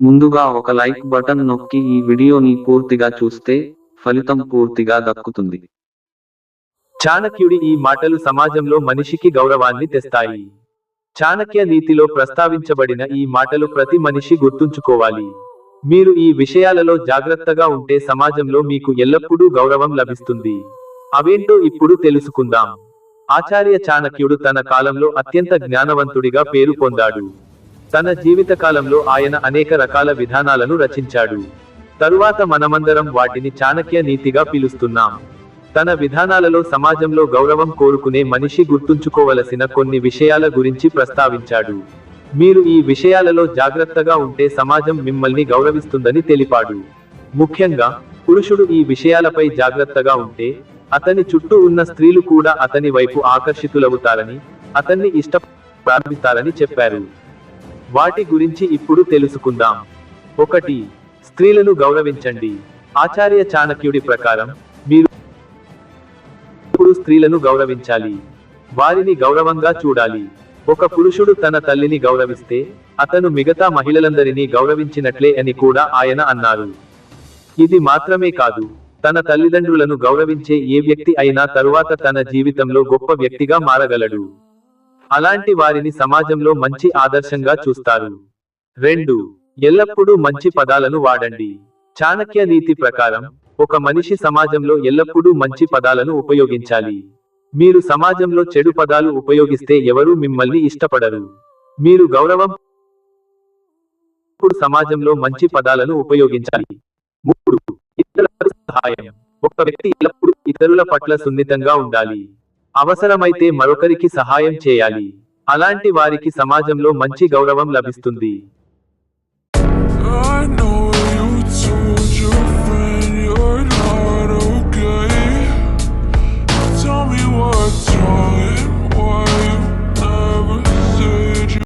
ముందుగా ఒక like button నొక్కి ఈ వీడియోని పూర్తిగా చూస్తే ఫలితం పూర్తిగా దక్కుతుంది. చాణక్యుడి ఈ మాటలు సమాజంలో మనిషికి గౌరవాన్ని తెస్తాయి. చాణక్య నీతిలో ప్రస్తావించబడిన ఈ మాటలు ప్రతి మనిషి గుర్తుంచుకోవాలి. మీరు ఈ విషయాలలో జాగ్రత్తగా ఉంటే సమాజంలో మీకు ఎల్లప్పుడూ గౌరవం లభిస్తుంది. అవేంటో ఇప్పుడు తెలుసుకుందాం. ఆచార్య చాణక్యుడు తన కాలంలో అత్యంత జ్ఞానవంతుడిగా పేరు పొందాడు. తన జీవితకాలంలో ఆయన అనేక రకాల విధానాలను రచించాడు. తరువాత మనమందరం వాటిని చాణక్య నీతిగా పిలుస్తున్నాం. తన విధానాలలో సమాజంలో గౌరవం కోరుకునే మనిషి గుర్తుంచుకోవలసిన కొన్ని విషయాల గురించి ప్రస్తావించాడు. మీరు ఈ విషయాలలో జాగ్రత్తగా ఉంటే సమాజం మిమ్మల్ని గౌరవిస్తుందని తెలిపాడు. ముఖ్యంగా పురుషుడు ఈ విషయాలపై జాగ్రత్తగా ఉంటే అతని చుట్టూ ఉన్న స్త్రీలు కూడా అతని వైపు ఆకర్షితులవుతారని అతన్ని ఇష్ట ప్రారంభిస్తారని చెప్పారు. వాటి గురించి ఇప్పుడు తెలుసుకుందాం. ఒకటి స్త్రీలను గౌరవించండి. ఆచార్య చాణక్యుడి ప్రకారం మీరు ఇప్పుడు స్త్రీలను గౌరవించాలి? వారిని గౌరవంగా చూడాలి. ఒక పురుషుడు తన తల్లిని గౌరవిస్తే అతను మిగతా మహిళలందరినీ గౌరవించినట్లే అని కూడా ఆయన అన్నారు. ఇది మాత్రమే కాదు తన తల్లిదండ్రులను గౌరవించే ఏ వ్యక్తి అయినా తరువాత తన జీవితంలో గొప్ప వ్యక్తిగా మారగలడు. అలాంటి వారిని సమాజంలో మంచి ఆదర్శంగా చూస్తారు. రెండు ఎల్లప్పుడూ మంచి పదాలను వాడండి. చాణక్య నీతి ప్రకారం ఒక మనిషి సమాజంలో ఎల్లప్పుడూ మంచి పదాలను ఉపయోగించాలి. మీరు సమాజంలో చెడు పదాలు ఉపయోగిస్తే ఎవరూ మిమ్మల్ని ఇష్టపడరు. మీరు గౌరవం ఇప్పుడు సమాజంలో మంచి పదాలను ఉపయోగించాలి. మూడు ఇతరుల సహాయం. ఒక వ్యక్తి ఎల్లప్పుడూ ఇతరుల పట్ల సున్నితంగా ఉండాలి. అవసరమైతే మరొకరికి సహాయం చేయాలి. అలాంటి వారికి సమాజంలో మంచి గౌరవం లభిస్తుంది.